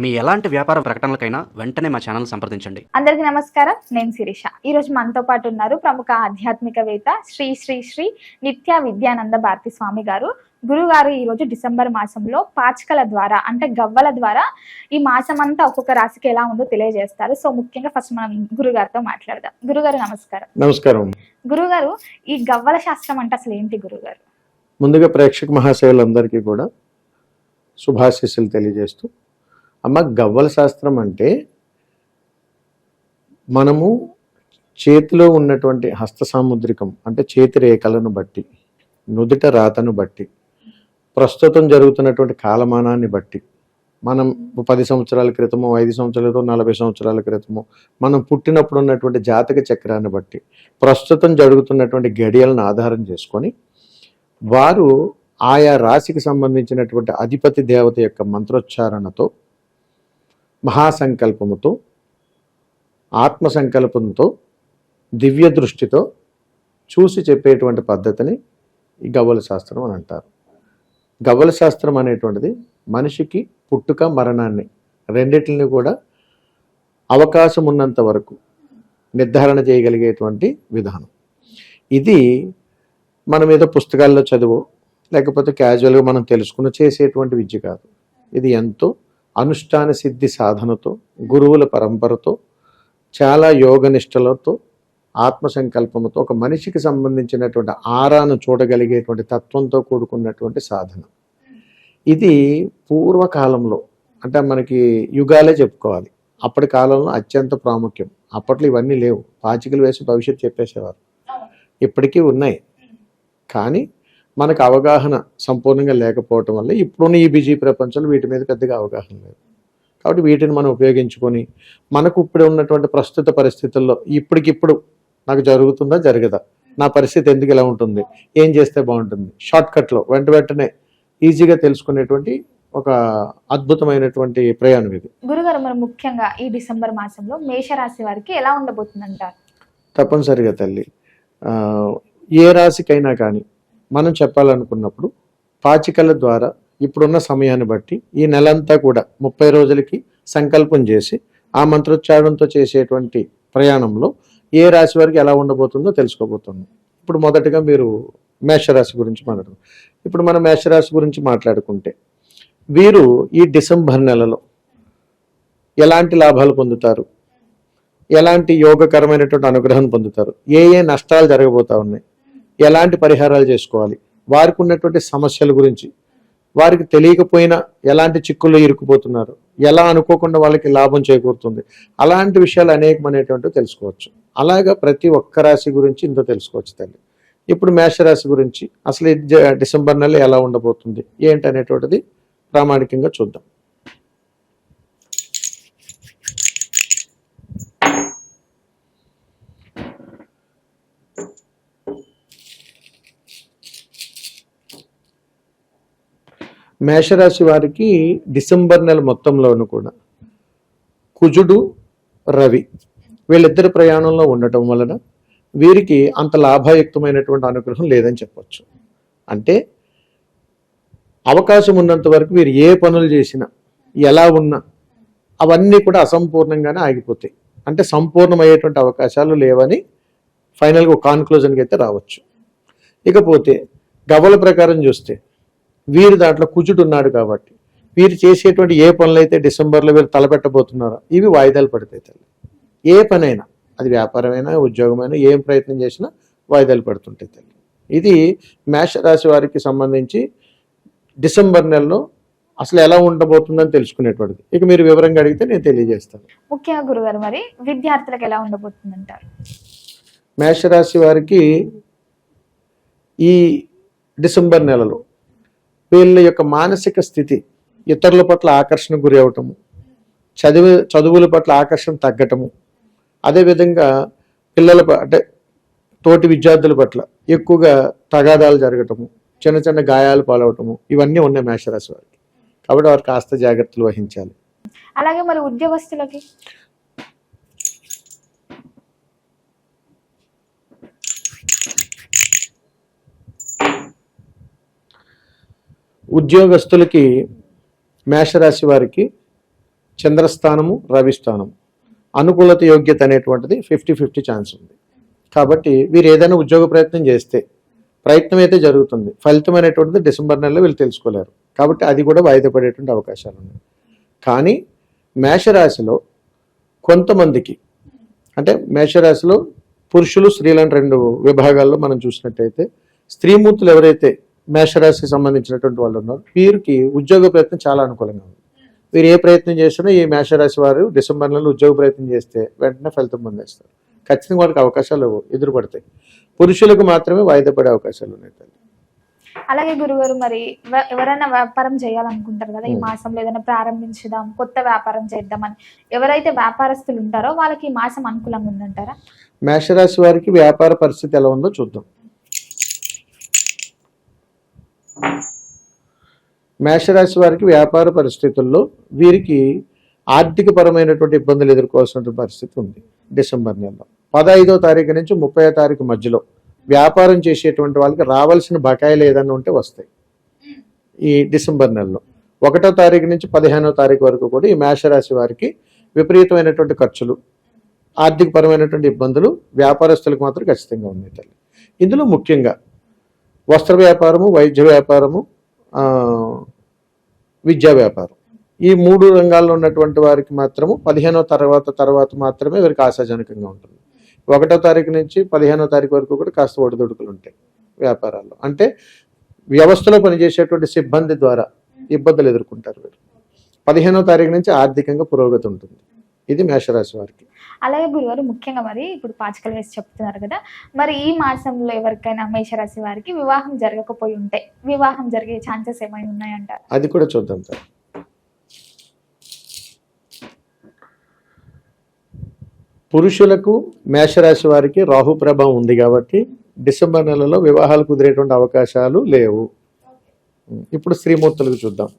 మీ ఎలాంటి వ్యాపార ప్రకటనలకైనా వెంటనే మా ఛానల్ సంప్రదించండి. అందరికీ నమస్కారం నేను శిరీష. ఈ రోజు మనతో పాటు ఉన్నారు ప్రముఖ ఆధ్యాత్మికవేత్త శ్రీ శ్రీ శ్రీ నిత్య విద్యానంద భారతి స్వామి గారు. గురుగారు ఈ రోజు డిసెంబర్ మాసంలో పాచికల ద్వారా అంటే గవ్వల ద్వారా ఈ మాసం అంతా ఒక్కొక్క రాశికి ఎలా ఉందో తెలియజేస్తారు. సో ముఖ్యంగా ఫస్ట్ మనం గురుగారితో మాట్లాడదాం. గురుగారు నమస్కారం. నమస్కారం. గురుగారు ఈ గవ్వల శాస్త్రం అంటే అసలు ఏంటి గురుగారు? ముందుగా ప్రేక్షక మహాశయులందరికీ కూడా శుభాశీస్సులు తెలియజేస్తూ అమ్మ గవ్వల శాస్త్రం అంటే మనము చేతిలో ఉన్నటువంటి హస్త సాముద్రికం అంటే చేతి రేఖలను బట్టి నుదుట రాతను బట్టి ప్రస్తుతం జరుగుతున్నటువంటి కాలమానాన్ని బట్టి మనం పది సంవత్సరాల క్రితము ఐదు సంవత్సరాల క్రితం నలభై సంవత్సరాల క్రితము మనం పుట్టినప్పుడు ఉన్నటువంటి జాతక చక్రాన్ని బట్టి ప్రస్తుతం జరుగుతున్నటువంటి గడియలను ఆధారం చేసుకొని వారు ఆయా రాశికి సంబంధించినటువంటి అధిపతి దేవత యొక్క మంత్రోచ్చారణతో మహాసంకల్పముతో ఆత్మ సంకల్పంతో దివ్య దృష్టితో చూసి చెప్పేటువంటి పద్ధతిని ఈ గవ్వల శాస్త్రం అని అంటారు. గవ్వల శాస్త్రం అనేటువంటిది మనిషికి పుట్టుక మరణాన్ని రెండిటిని కూడా అవకాశం ఉన్నంత వరకు నిర్ధారణ చేయగలిగేటువంటి విధానం. ఇది మనం ఏదో పుస్తకాల్లో చదువు లేకపోతే క్యాజువల్గా మనం తెలుసుకుని చేసేటువంటి విద్య కాదు. ఇది ఎంతో అనుష్ఠాన సిద్ధి సాధనతో గురువుల పరంపరతో చాలా యోగ నిష్టలతో ఆత్మ సంకల్పంతో ఒక మనిషికి సంబంధించినటువంటి ఆరాను చూడగలిగేటువంటి తత్వంతో కూడుకున్నటువంటి సాధన. ఇది పూర్వకాలంలో అంటే మనకి యుగాలే చెప్పుకోవాలి. అప్పటి కాలంలో అత్యంత ప్రాముఖ్యం. అప్పట్లో ఇవన్నీ లేవు. పాచికలు వేసి భవిష్యత్తు చెప్పేసేవారు. ఇప్పటికీ ఉన్నాయి. కానీ మనకు అవగాహన సంపూర్ణంగా లేకపోవటం వల్ల ఇప్పుడున్న ఈ బిజీ ప్రపంచంలో వీటి మీద పెద్దగా అవగాహన లేదు. కాబట్టి వీటిని మనం ఉపయోగించుకొని మనకు ఇప్పుడు ఉన్నటువంటి ప్రస్తుత పరిస్థితుల్లో ఇప్పటికిప్పుడు నాకు జరుగుతుందా? జరగదా. నా పరిస్థితి ఎందుకు ఇలా ఉంటుంది? ఏం చేస్తే బాగుంటుంది? షార్ట్ కట్లో వెంట వెంటనే ఈజీగా తెలుసుకునేటువంటి ఒక అద్భుతమైనటువంటి ప్రయాణం ఇది. గురుగారు మరి ముఖ్యంగా ఈ డిసెంబర్ మాసంలో మేషరాశి వారికి ఎలా ఉండబోతుంది అంటారు తప్పనిసరిగా తల్లి. ఏ రాశికైనా కానీ మనం చెప్పాలనుకున్నప్పుడు పాచికల ద్వారా ఇప్పుడున్న సమయాన్ని బట్టి ఈ నెలంతా కూడా ముప్పై రోజులకి సంకల్పం చేసి ఆ మంత్రోచ్చారణంతో చేసేటువంటి ప్రయాణంలో ఏ రాశి వారికి ఎలా ఉండబోతుందో తెలుసుకోబోతున్నాం. ఇప్పుడు మొదటగా మీరు మేషరాశి గురించి మాట్లాడు ఇప్పుడు మనం మేషరాశి గురించి మాట్లాడుకుంటే వీరు ఈ డిసెంబర్ నెలలో ఎలాంటి లాభాలు పొందుతారు? ఎలాంటి యోగకరమైనటువంటి అనుగ్రహం పొందుతారు? ఏ ఏ నష్టాలు జరగబోతా ఉన్నాయి? ఎలాంటి పరిహారాలు చేసుకోవాలి? వారికి ఉన్నటువంటి సమస్యల గురించి. వారికి తెలియకపోయినా ఎలాంటి చిక్కుల్లో ఇరుక్కుపోతున్నారు? ఎలా అనుకోకుండా వాళ్ళకి లాభం చేకూరుతుంది? అలాంటి విషయాలు అనేకమైనటువంటివి తెలుసుకోవచ్చు. అలాగా ప్రతి ఒక్క రాశి గురించి ఇంత తెలుసుకోవచ్చు తల్లి. ఇప్పుడు మేషరాశి గురించి అసలు డిసెంబర్ నెల ఎలా ఉండబోతుంది? ఏంటి అనేటువంటిది ప్రామాణికంగా చూద్దాం. మేషరాశి వారికి డిసెంబర్ నెల మొత్తంలోనూ కూడా కుజుడు రవి వీళ్ళిద్దరి ప్రయాణంలో ఉండటం వలన వీరికి అంత లాభాయుక్తమైనటువంటి అనుగ్రహం లేదని చెప్పవచ్చు అంటే అవకాశం ఉన్నంత వరకు వీరు ఏ పనులు చేసినా ఎలా ఉన్నా అవన్నీ కూడా అసంపూర్ణంగానే ఆగిపోతాయి. అంటే సంపూర్ణమయ్యేటువంటి అవకాశాలు లేవని ఫైనల్గా ఒక కాన్క్లూజన్కి అయితే రావచ్చు. ఇకపోతే గవల ప్రకారం చూస్తే వీరి దాంట్లో కుజుడు ఉన్నాడు కాబట్టి. వీరు చేసేటువంటి ఏ పనులైతే డిసెంబర్లో వీరు తలపెట్టబోతున్నారో ఇవి వాయిదాలు పడతాయి తల్లి. ఏ పనైనా అది వ్యాపారమైనా ఉద్యోగమైనా ఏం ప్రయత్నం చేసినా వాయిదాలు పడుతుంటాయి తల్లి. ఇది మేషరాశి వారికి సంబంధించి డిసెంబర్ నెలలో అసలు ఎలా ఉండబోతుందని తెలుసుకునేటువంటిది. ఇక మీరు వివరంగా అడిగితే నేను తెలియజేస్తాను. ముఖ్యంగా గురుగారు మరి విద్యార్థులకు ఎలా ఉండబోతుంది అంటారు మేషరాశి వారికి ఈ డిసెంబర్ నెలలో వీళ్ళ యొక్క మానసిక స్థితి ఇతరుల పట్ల ఆకర్షణ గురి అవటము చదువు చదువుల పట్ల ఆకర్షణ తగ్గటము. అదేవిధంగా పిల్లల అంటే తోటి విద్యార్థుల పట్ల ఎక్కువగా తగాదాలు జరగటము చిన్న చిన్న గాయాలు పాలవటము ఇవన్నీ ఉన్నాయి మేషరాశి వారికి. కాబట్టి వారు కాస్త జాగ్రత్తలు వహించాలి. అలాగే మరి ఉద్యోగస్తులకి? ఉద్యోగస్తులకి మేషరాశి వారికి చంద్రస్థానము రవిస్థానము అనుకూలత యోగ్యత అనేటువంటిది ఫిఫ్టీ ఫిఫ్టీ ఛాన్స్ ఉంది. కాబట్టి వీరు ఏదైనా ఉద్యోగ ప్రయత్నం చేస్తే ప్రయత్నం అయితే జరుగుతుంది. ఫలితం అనేటువంటిది డిసెంబర్ నెలలో వీళ్ళు తెలుసుకోలేరు. కాబట్టి అది కూడా వాయిదా పడేటువంటి అవకాశాలు ఉన్నాయి. కానీ మేషరాశిలో కొంతమందికి అంటే మేషరాశిలో పురుషులు స్త్రీలను రెండు విభాగాల్లో మనం చూసినట్టయితే స్త్రీమూర్తులు ఎవరైతే మేషరాశికి సంబంధించినటువంటి వాళ్ళు ఉన్నారో. వీరికి ఉద్యోగ ప్రయత్నం చాలా అనుకూలంగా ఉంది. వీరు ఏ ప్రయత్నం చేసినా ఈ మేషరాశి వారు డిసెంబర్ నెలలో ఉద్యోగ ప్రయత్నం చేస్తే వెంటనే ఫలితం పొందేస్తారు. ఖచ్చితంగా వాళ్ళకి అవకాశాలు ఎదురుపడతాయి. పురుషులకు మాత్రమే వాయిదా పడే అవకాశాలు ఉన్నాయి తల్లి. అలాగే గురుగారు మరి ఎవరైనా వ్యాపారం చేయాలనుకుంటారు కదా ఈ. మాసంలో ఏదైనా ప్రారంభించుదాం కొత్త వ్యాపారం చేద్దామని. ఎవరైతే వ్యాపారస్తులు ఉంటారో వాళ్ళకి ఈ మాసం అనుకూలంగా ఉందంటారా? మేషరాశి వారికి వ్యాపార పరిస్థితి ఎలా ఉందో చూద్దాం. మేషరాశి వారికి వ్యాపార పరిస్థితుల్లో వీరికి ఆర్థిక పరమైనటువంటి ఇబ్బందులు ఎదుర్కోవాల్సిన పరిస్థితి ఉంది డిసెంబర్ నెలలో. పదహైదో తారీఖు నుంచి ముప్పై తారీఖు మధ్యలో వ్యాపారం చేసేటువంటి వాళ్ళకి రావాల్సిన బకాయిలు ఏదైనా ఉంటే వస్తాయి. ఈ డిసెంబర్ నెలలో. ఒకటో తారీఖు నుంచి పదిహేనో తారీఖు వరకు కూడా ఈ మేషరాశి వారికి విపరీతమైనటువంటి ఖర్చులు ఆర్థిక పరమైనటువంటి ఇబ్బందులు వ్యాపారస్తులకు మాత్రం ఖచ్చితంగా ఉన్నాయి తల్లి. ఇందులో ముఖ్యంగా వస్త్ర వ్యాపారము వైద్య వ్యాపారము విద్యా వ్యాపారం. ఈ మూడు రంగాల్లో ఉన్నటువంటి వారికి మాత్రము పదిహేనో తర్వాత తర్వాత మాత్రమే వీరికి ఆశాజనకంగా ఉంటుంది. ఒకటో తారీఖు నుంచి పదిహేనో తారీఖు వరకు కూడా కాస్త ఒడిదుడుకులు ఉంటాయి వ్యాపారాల్లో. అంటే వ్యవస్థలో పనిచేసేటువంటి సిబ్బంది ద్వారా ఇబ్బందులు ఎదుర్కొంటారు వీరు. పదిహేనో తారీఖు నుంచి ఆర్థికంగా పురోగతి ఉంటుంది. ఇది మేషరాశి వారికి. అలాగే గురుగారు ముఖ్యంగా మరి ఇప్పుడు పాచికలు వేసి చెప్తున్నారు కదా మరి ఈ మాసంలో ఎవరికైనా మేషరాశి వారికి వివాహం జరగకపోయి ఉంటే వివాహం జరిగే ఛాన్సెస్ ఏమైనా ఉన్నాయంటారు అది కూడా చూద్దాం సార్. పురుషులకు మేషరాశి వారికి రాహు ప్రభావం ఉంది కాబట్టి డిసెంబర్ నెలలో వివాహాలు కుదిరేటువంటి అవకాశాలు లేవు. ఇప్పుడు స్త్రీమూర్తులకు చూద్దాం.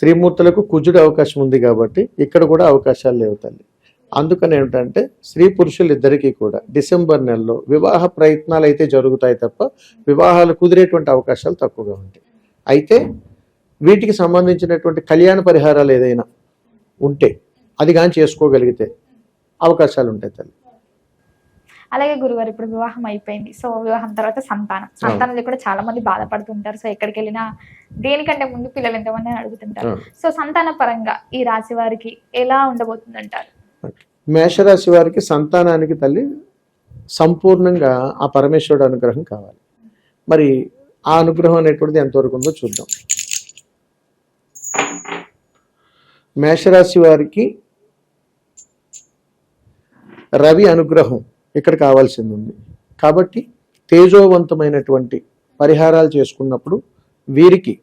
స్త్రీమూర్తులకు కుజుడు అవకాశం ఉంది కాబట్టి ఇక్కడ కూడా అవకాశాలు లేవు తల్లి. అందుకని ఏమిటంటే స్త్రీ పురుషులు ఇద్దరికీ కూడా డిసెంబర్ నెలలో వివాహ ప్రయత్నాలు అయితే జరుగుతాయి తప్ప వివాహాలు కుదిరేటువంటి అవకాశాలు తక్కువగా ఉంటాయి. అయితే వీటికి సంబంధించినటువంటి కళ్యాణ పరిహారాలు ఏదైనా ఉంటే అది కానీ చేసుకోగలిగితే అవకాశాలు ఉంటాయి తల్లి. అలాగే గురుగారు ఇప్పుడు వివాహం అయిపోయింది. సో వివాహం తర్వాత సంతానం. సంతానం కూడా చాలా మంది బాధపడుతుంటారు. సో ఎక్కడికి వెళ్ళినా దేనికంటే ముందు పిల్లలు ఎంతమంది అడుగుతుంటారు. సో సంతాన పరంగా ఈ రాశి వారికి ఎలా ఉండబోతుంది అంటారు మేషరాశి వారికి సంతానానికి తల్లి సంపూర్ణంగా ఆ పరమేశ్వరుడు అనుగ్రహం కావాలి. మరి ఆ అనుగ్రహం అనేటువంటిది ఎంతవరకు ఉందో చూద్దాం. మేషరాశి వారికి రవి అనుగ్రహం. ఇక్కడ కావాల్సింది ఉంది కాబట్టి తేజోవంతమైనటువంటి పరిహారాలు చేసుకున్నప్పుడు వీరికి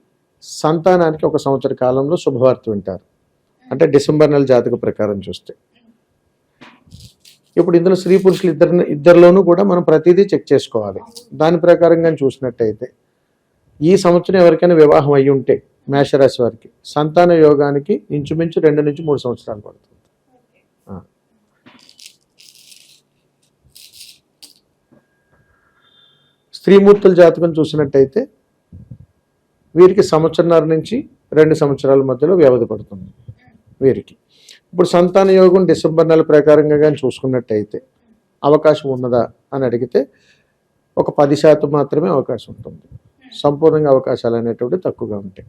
సంతానానికి ఒక సంవత్సర కాలంలో శుభవార్త వింటారు. అంటే డిసెంబర్ నెల జాతక ప్రకారం చూస్తే. ఇప్పుడు ఇందులో స్త్రీ పురుషులు ఇద్దరు ఇద్దరిలోనూ కూడా మనం ప్రతిదీ చెక్ చేసుకోవాలి. దాని ప్రకారంగా చూసినట్టయితే ఈ సంవత్సరం ఎవరికైనా వివాహం అయి ఉంటే మేషరాశి వారికి సంతాన యోగానికి ఇంచుమించు రెండు నుంచి మూడు సంవత్సరాలు పడుతుంది. స్త్రీమూర్తుల జాతకం చూసినట్టయితే వీరికి సంవత్సరంన్నర నుంచి రెండు సంవత్సరాల మధ్యలో వ్యవధి పడుతుంది వీరికి. ఇప్పుడు సంతాన యోగం డిసెంబర్ నెల ప్రకారంగా కానీ చూసుకున్నట్టయితే అవకాశం ఉన్నదా అని అడిగితే ఒక పది శాతం మాత్రమే అవకాశం ఉంటుంది. సంపూర్ణంగా అవకాశాలు అనేటువంటి తక్కువగా ఉంటాయి.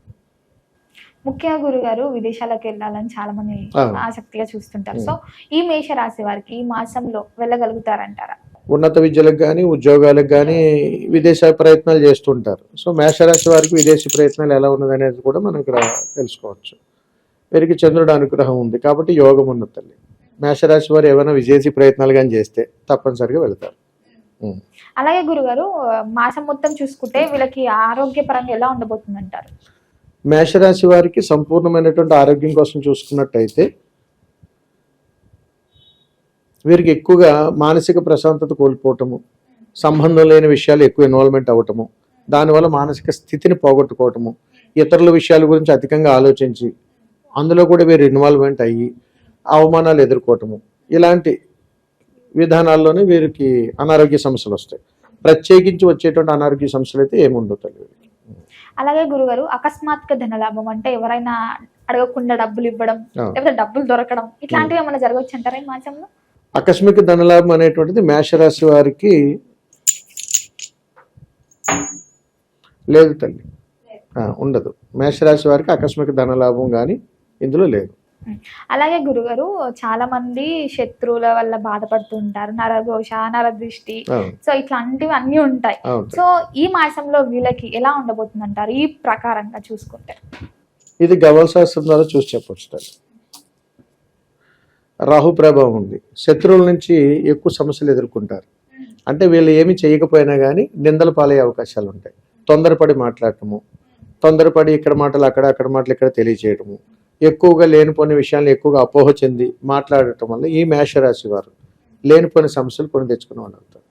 ముఖ్యంగా గురుగారు విదేశాలకు వెళ్ళాలని చాలా మంది. ఆసక్తిగా చూస్తుంటారు. సో ఈ మేష రాశి వారికి ఈ మాసంలో వెళ్ళగలుగుతారంటారా? ఉన్నత విద్యలకు కానీ ఉద్యోగాలకు కానీ విదేశ ప్రయత్నాలు చేస్తుంటారు. సో మేషరాశి వారికి విదేశీ ప్రయత్నాలు ఎలా ఉన్నది అనేది కూడా మనం ఇక్కడ తెలుసుకోవచ్చు. వీరికి చంద్రుడు అనుగ్రహం ఉంది కాబట్టి యోగం ఉన్న తల్లి. మేషరాశి వారు ఏమైనా విదేశీ ప్రయత్నాలు కానీ చేస్తే తప్పనిసరిగా వెళ్తారు. అలాగే గురుగారు మాసం మొత్తం చూసుకుంటే వీళ్ళకి ఆరోగ్యపరంగా ఎలా ఉండబోతుంది అంటారు మేషరాశి వారికి సంపూర్ణమైనటువంటి ఆరోగ్యం కోసం చూసుకున్నట్టయితే వీరికి ఎక్కువగా మానసిక ప్రశాంతత కోల్పోవటము సంబంధం లేని విషయాలు ఎక్కువ ఇన్వాల్వ్మెంట్ అవ్వటము దానివల్ల మానసిక స్థితిని పోగొట్టుకోవటము ఇతరుల విషయాల గురించి అధికంగా ఆలోచించి అందులో కూడా వీరు ఇన్వాల్వ్మెంట్ అయ్యి అవమానాలు ఎదుర్కోవటము. ఇలాంటి విధానాల్లోనే వీరికి అనారోగ్య సమస్యలు వస్తాయి. ప్రత్యేకించి వచ్చేటువంటి అనారోగ్య సమస్యలు అయితే ఏముండవు తల్లి వీరికి. అలాగే గురుగారు అకస్మాత్తుగా ధనలాభం అంటే ఎవరైనా అడగకుండా డబ్బులు ఇవ్వడం. లేకపోతే డబ్బులు దొరకడం ఇట్లాంటివి ఏమైనా జరగవచ్చు అంటారా ఈ మాసంలో ఆకస్మిక ధనలాభం అనేటువంటిది మేషరాశి వారికి లేదు తల్లి. ఉండదు. మేషరాశి వారికి ఆకస్మిక ధనలాభం కానీ ఇందులో లేదు. అలాగే గురుగారు చాలా మంది శత్రువుల వల్ల బాధపడుతుంటారు. నరఘోష నరదృష్టి సో ఇట్లాంటివి అన్ని ఉంటాయి. సో ఈ మాసంలో వీళ్ళకి ఎలా ఉండబోతుంది అంటారు ఈ ప్రకారంగా చూసుకుంటే. ఇది గవల శాస్త్రం ద్వారా చూసి చెప్పొచ్చు రాహు ప్రభావం ఉంది. శత్రువుల నుంచి ఎక్కువ సమస్యలు ఎదుర్కొంటారు. అంటే వీళ్ళు ఏమి చేయకపోయినా కానీ నిందలు పాలయ్యే అవకాశాలు ఉంటాయి. తొందరపడి మాట్లాడటము తొందరపడి ఇక్కడ మాటలు అక్కడ అక్కడ మాటలు ఇక్కడ తెలియచేయటము ఎక్కువగా లేనిపోని విషయాలు ఎక్కువగా అపోహ చెంది మాట్లాడటం వల్ల ఈ మేషరాశి వారు లేనిపోని సమస్యలు కొని తెచ్చుకునే వాళ్ళు అవుతారు.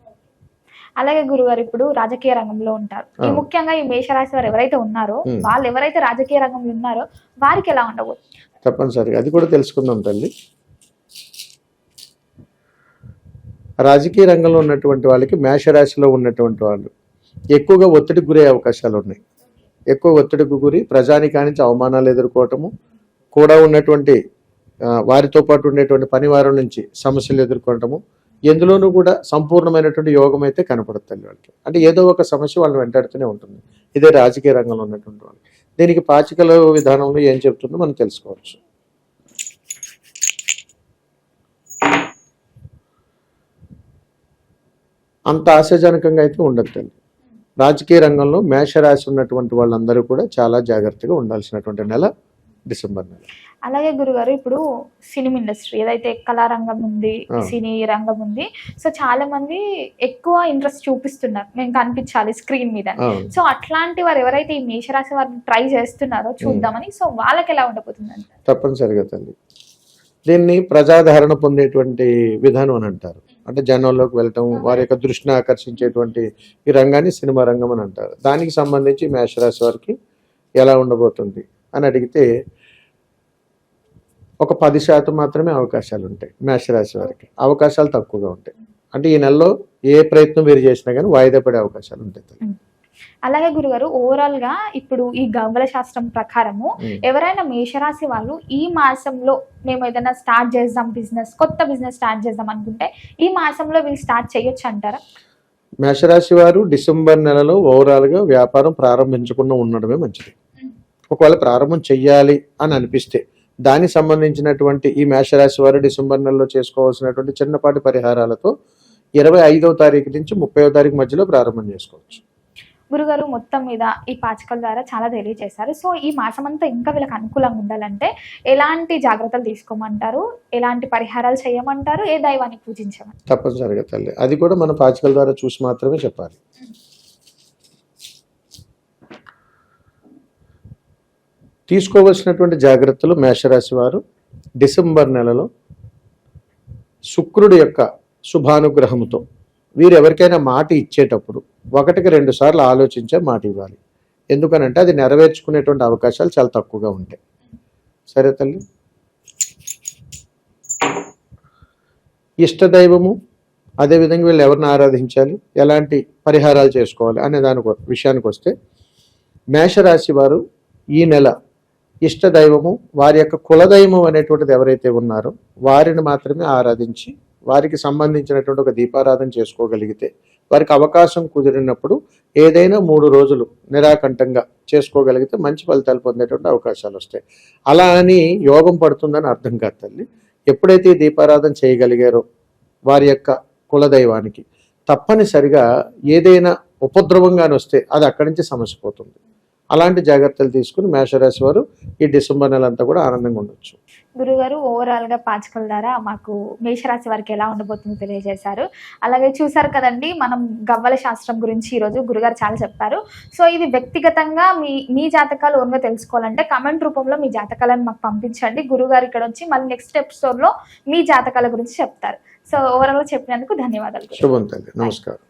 అలాగే గురుగారు ఇప్పుడు రాజకీయ రంగంలో ఉంటారు. ఈ. ముఖ్యంగా ఈ మేషరాశి వారు ఎవరైతే ఉన్నారో. వాళ్ళు ఎవరైతే రాజకీయ రంగంలో ఉన్నారో వారికి ఎలా ఉండబోతుంది? తప్పనిసరిగా. అది కూడా తెలుసుకుందాం తల్లి. రాజకీయ రంగంలో ఉన్నటువంటి వాళ్ళకి మేషరాశిలో ఉన్నటువంటి వాళ్ళు ఎక్కువగా ఒత్తిడికి గురయ్యే అవకాశాలు ఉన్నాయి. ఎక్కువ ఒత్తిడికి గురి ప్రజానికానికి అవమానాలు ఎదుర్కోవటము కూడా ఉన్నటువంటి వారితో పాటు ఉండేటువంటి పనివారం నుంచి సమస్యలు ఎదుర్కోవటము ఎందులోనూ కూడా సంపూర్ణమైనటువంటి యోగం అయితే కనపడుతుంది వాళ్ళకి. అంటే ఏదో ఒక సమస్య వాళ్ళని వెంటాడుతూనే ఉంటుంది. ఇదే రాజకీయ రంగంలో ఉన్నటువంటి వాళ్ళు దీనికి పాచికల విధానంలో ఏం చెప్తుందో మనం తెలుసుకోవచ్చు. అంత ఆశాజనకంగా అయితే ఉండదండి రాజకీయ రంగంలో మేషరాశి ఉన్నటువంటి వాళ్ళందరూ కూడా చాలా జాగ్రత్తగా ఉండాల్సినటువంటి నెల డిసెంబర్ నెల. అలాగే గురుగారు ఇప్పుడు సినిమా ఇండస్ట్రీ ఏదైతే కళారంగం ఉంది. సినీ రంగం ఉంది సో చాలా మంది ఎక్కువ ఇంట్రెస్ట్ చూపిస్తున్నారు. మేము కనిపించాలి స్క్రీన్ మీద. సో అట్లాంటి వారు ఎవరైతే ఈ మేషరాశి వారిని ట్రై చేస్తున్నారో చూద్దామని సో వాళ్ళకి ఎలా ఉండబోతుంది తప్పనిసరిగా తల్లి. దీన్ని ప్రజాదరణ పొందేటువంటి విధానం అని అంటారు. అంటే జనంలోకి వెళ్ళటం వారి యొక్క దృష్టిని ఆకర్షించేటువంటి ఈ రంగాన్ని సినిమా రంగం అని అంటారు. దానికి సంబంధించి మేషరాశి వారికి ఎలా ఉండబోతుంది అని అడిగితే ఒక పది శాతం మాత్రమే అవకాశాలు ఉంటాయి మేషరాశి వారికి. అవకాశాలు తక్కువగా ఉంటాయి. అంటే ఈ నెలలో ఏ ప్రయత్నం మీరు చేసినా కానీ వాయిదా పడే అవకాశాలు ఉంటాయి. అలాగే గురుగారు ఓవరాల్గా ఇప్పుడు ఈ గవ్వల శాస్త్రం ప్రకారము. ఎవరైనా మేషరాశి వాళ్ళు ఈ మాసంలో మేము ఏదైనా స్టార్ట్ చేద్దాం బిజినెస్ కొత్త బిజినెస్ స్టార్ట్ చేద్దాం అనుకుంటే ఈ మాసంలో వీళ్ళు స్టార్ట్ చేయొచ్చు అంటారా? మేషరాశి వారు డిసెంబర్ నెలలో ఓవరాల్గా వ్యాపారం ప్రారంభించకుండా ఉండడమే మంచిది. ఒకవేళ ప్రారంభం చెయ్యాలి అని అనిపిస్తే దానికి సంబంధించినటువంటి ఈ మేషరాశి వారు డిసెంబర్ నెలలో చేసుకోవాల్సినటువంటి చిన్నపాటి పరిహారాలతో ఇరవై ఐదవ తారీఖు నుంచి ముప్పైవ తారీఖు మధ్యలో ప్రారంభం చేసుకోవచ్చు. గురుగారు మొత్తం మీద ఈ పాచికల ద్వారా చాలా తెలియజేశారు సో ఈ మాసం అంతా ఇంకా వీళ్ళకి అనుకూలంగా ఉండాలంటే ఎలాంటి జాగ్రత్తలు తీసుకోమంటారు? ఎలాంటి పరిహారాలు చేయమంటారు? ఏ దైవాన్ని పూజించమని తప్పనిసరిగా తల్లి. అది కూడా మన పాచికల ద్వారా చూసి మాత్రమే చెప్పాలి. తీసుకోవలసినటువంటి జాగ్రత్తలు మేషరాశి వారు. డిసెంబర్ నెలలో శుక్రుడి యొక్క శుభానుగ్రహంతో వీరు ఎవరికైనా మాట ఇచ్చేటప్పుడు ఒకటికి రెండు సార్లు ఆలోచించే మాట ఇవ్వాలి. ఎందుకనంటే అది నెరవేర్చుకునేటువంటి అవకాశాలు చాలా తక్కువగా ఉంటాయి. సరే తల్లి. ఇష్టదైవము అదేవిధంగా వీళ్ళు ఎవరిని ఆరాధించాలి ఎలాంటి పరిహారాలు చేసుకోవాలి అనే దాని విషయానికి వస్తే మేషరాశి వారు ఈ నెల ఇష్టదైవము వారి యొక్క కులదైవం అనేటువంటిది ఎవరైతే ఉన్నారో వారిని మాత్రమే ఆరాధించి వారికి సంబంధించినటువంటి ఒక దీపారాధన చేసుకోగలిగితే వారికి అవకాశం కుదిరినప్పుడు ఏదైనా మూడు రోజులు నిరాకంఠంగా చేసుకోగలిగితే మంచి ఫలితాలు పొందేటువంటి అవకాశాలు వస్తాయి. అలా అని యోగం పడుతుందని అర్థం కాదు తల్లి. ఎప్పుడైతే దీపారాధన చేయగలిగారో వారి యొక్క కులదైవానికి తప్పనిసరిగా ఏదైనా ఉపద్రవంగానొస్తే అది అక్కడి నుంచి సమస్య పోతుంది అలాంటి జాగ్రత్తలు తీసుకుని మేషరాశి వారు ఈ డిసెంబర్ నెల అంతా కూడా ఆనందంగా ఉండొచ్చు. గురుగారు ఓవరాల్గా పాచికల ద్వారా మాకు మేషరాశి వారికి ఎలా ఉండబోతుందో తెలియజేశారు. అలాగే చూసారు కదండి మనం గవ్వల శాస్త్రం గురించి ఈరోజు గురుగారు చాలా చెప్పారు. సో ఇది వ్యక్తిగతంగా మీ మీ జాతకాలు ఓన్గా తెలుసుకోవాలంటే కమెంట్ రూపంలో మీ జాతకాలను మాకు పంపించండి. గురుగారు ఇక్కడ వచ్చి మళ్ళీ నెక్స్ట్ ఎపిసోడ్లో మీ జాతకాల గురించి చెప్తారు. సో ఓవరాల్గా చెప్పినందుకు ధన్యవాదాలు. శుభం నమస్కారం.